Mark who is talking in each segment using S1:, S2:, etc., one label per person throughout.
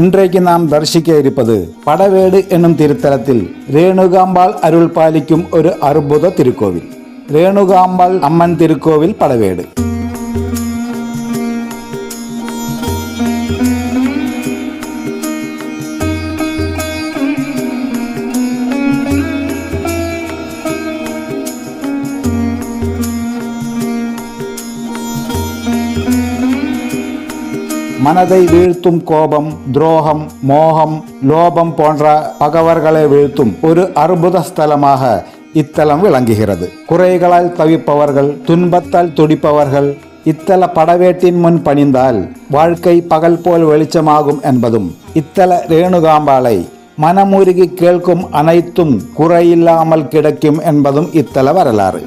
S1: இன்றைக்கு நாம் தரிசிக்க இருப்பது படவேடு என்னும் திருத்தலத்தில் ரேணுகாம்பாள் அருள் பாலிக்கும் ஒரு அற்புத திருக்கோவில். ரேணுகாம்பாள் அம்மன் திருக்கோவில் படவேடு. மனதை வீழ்த்தும் கோபம் துரோகம் மோகம் லோபம் போன்ற பகவர்களை வீழ்த்தும் ஒரு அற்புத ஸ்தலமாக இத்தலம் விளங்குகிறது. குறைகளால் தவிப்பவர்கள் துன்பத்தால் துடிப்பவர்கள் இத்தல படவேட்டின் முன் பணிந்தால் வாழ்க்கை பகல் போல் வெளிச்சமாகும் என்பதும் இத்தல ரேணுகாம்பாளை மனமுருகி கேட்கும் அனைத்தும் குறையில்லாமல் கிடைக்கும் என்பதும் இத்தல வரலாறு.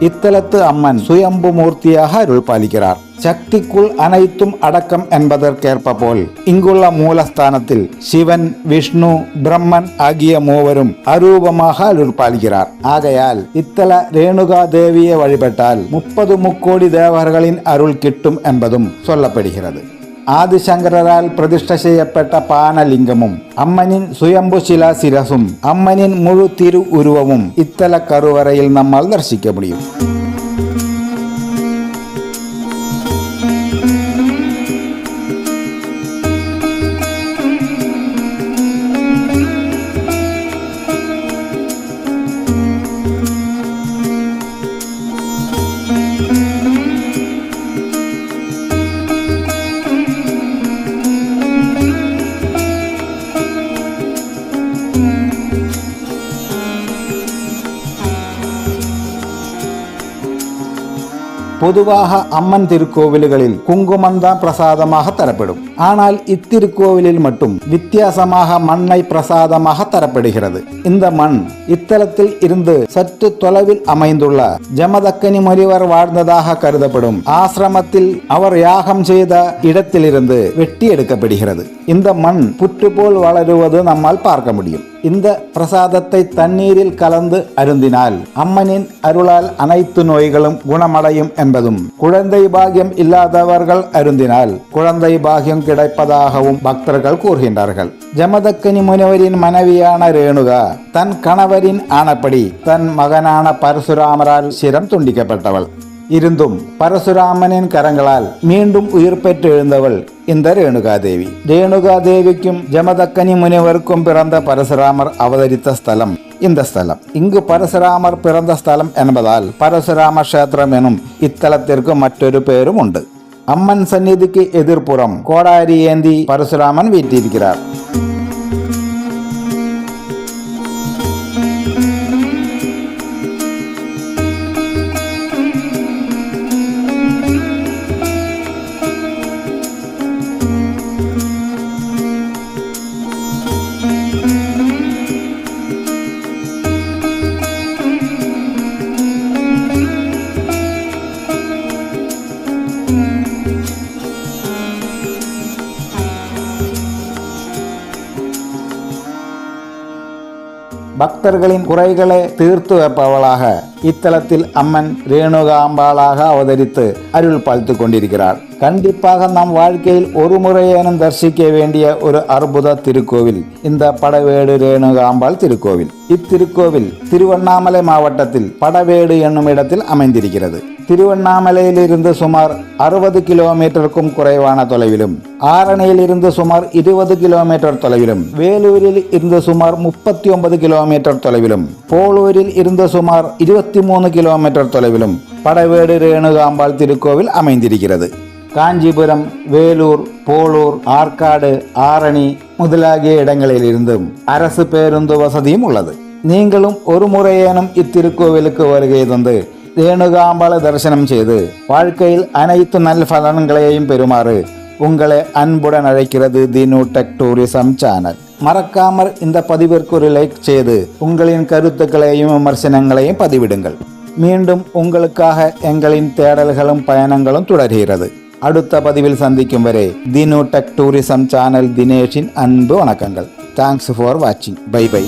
S1: இத்தலத்து அம்மன் சுயம்பு மூர்த்தியாக அருள் பாலிக்கிறார் சக்திக்குள் அனைத்தும் அடக்கம் என்பதற்கேற்ப போல் இங்குள்ள மூலஸ்தானத்தில் சிவன் விஷ்ணு பிரம்மன் ஆகிய மூவரும் அரூபமாக அருள் பாலிக்கிறார் ஆகையால் இத்தல ரேணுகா தேவியை வழிபட்டால் முப்பது முக்கோடி தேவர்களின் அருள் கிட்டும் என்பதும் சொல்லப்படுகிறது. ആദിശങ്കരാൽ പ്രതിഷ്ഠ ചെയ്യപ്പെട്ട പാനലിംഗമും അമ്മനിൻ ശിലാശിരസും അമ്മനിൻ മുഴുത്തിരു ഉരുവവും ഇത്തല കറുവറയിൽ നമ്മൾ ദർശിക്കപ്പെടും. பொதுவாக அம்மன் திருக்கோவில்களில் குங்குமம் தான் பிரசாதமாக தரப்படும். ஆனால் இத்திருக்கோவிலில் மட்டும் வித்தியாசமாக மண்ணை பிரசாதமாக தரப்படுகிறது. இந்த மண் இத்தலத்தில் இருந்து சற்று தொலைவில் அமைந்துள்ள ஜமதக்கனி முனிவர் வாழ்ந்ததாக கருதப்படும். ஆசிரமத்தில் அவர் யாகம் செய்த இடத்திலிருந்து வெட்டி எடுக்கப்படுகிறது. இந்த மண் புற்று போல் வளருவது நம்மால் பார்க்க முடியும். இந்த பிரசாதத்தை தண்ணீரில் கலந்து அருந்தினால் அம்மனின் அருளால் அனைத்து நோய்களும் குணமடையும் என்பதும் குழந்தை பாகியம் இல்லாதவர்கள் அருந்தினால் குழந்தை பாகியம் கிடைப்பதாகவும் பக்தர்கள் கூறுகின்றார்கள். ஜமதக்கனி முனிவரின் மனைவியான ரேணுகா தன் கணவரின் ஆனப்படி தன் மகனான பரசுராமரால் சிரம் துண்டிக்கப்பட்டவள். இருந்தும் பரசுராமனின் கரங்களால் மீண்டும் உயிர் பெற்று எழுந்தவள் இந்த ரேணுகாதேவி ரேணுகாதேவிக்கும் ஜமதக்கனி முனிவருக்கும் பிறந்த பரசுராமர் அவதரித்த ஸ்தலம் இந்த ஸ்தலம். இங்கு பரசுராமர் பிறந்த ஸ்தலம் என்பதால் பரசுராம கஷேத்திரம் எனும் இத்தலத்திற்கு மற்றொரு பேரும் உண்டு. அம்மன் சந்நிதிக்கு எதிர்ப்புறம் கோடாரி ஏந்தி பரசுராமன் வீட்டிருக்கிறார் பக்தர்களின் குறைகளை தீர்த்து வைப்பவளாக இத்தலத்தில் அம்மன் ரேணுகாம்பாளாக அவதரித்து அருள் பாலித்து கொண்டிருக்கிறார் கண்டிப்பாக நம் வாழ்க்கையில் ஒரு முறையேனும் தரிசிக்க வேண்டிய ஒரு அற்புத திருக்கோவில். இந்த படவேடு ரேணுகாம்பாள் திருக்கோவில். இத்திருக்கோவில் திருவண்ணாமலை மாவட்டத்தில் படவேடு என்னும் இடத்தில் அமைந்திருக்கிறது. திருவண்ணாமலையிலிருந்து சுமார் அறுபது கிலோமீட்டருக்கும் குறைவான தொலைவிலும் ஆரணியிலிருந்து சுமார் இருபது கிலோமீட்டர் தொலைவிலும் வேலூரில் இருந்து சுமார் முப்பத்தி ஒன்பது கிலோமீட்டர் தொலைவிலும் போலூரில் இருந்து சுமார் இருபத்தி மூணு கிலோமீட்டர் தொலைவிலும் படவேடு ரேணுகாம்பாள் திருக்கோவில் அமைந்திருக்கிறது. காஞ்சிபுரம் வேலூர் போலூர் ஆற்காடு ஆரணி முதலாகிய இடங்களில் இருந்தும் அரசு பேருந்து வசதியும் உள்ளது. நீங்களும் ஒரு முறையேனும் இத்திருக்கோவிலுக்கு வருகை தந்து ரேணுகாம்பல தரிசனம் செய்து வாழ்க்கையில் அனைத்து நல் பலன்களையும் பெறுமாறு உங்களை அன்புடன் அழைக்கிறது the new tech tourism channel. மறக்காமல் இந்த பதிவிற்கு ஒரு லைக் செய்து உங்களின் கருத்துக்களையும் விமர்சனங்களையும் பதிவிடுங்கள். மீண்டும் உங்களுக்காக எங்களின் தேடல்களும் பயணங்களும் தொடர்கிறது. അടുത്ത പതിവിൽ സന്ധിക്കും വരെ ദിനു ടെക് ടൂറിസം ചാനൽ ദിനേഷിൻ അൻപ് വണക്കങ്ങൾ thanks for watching bye bye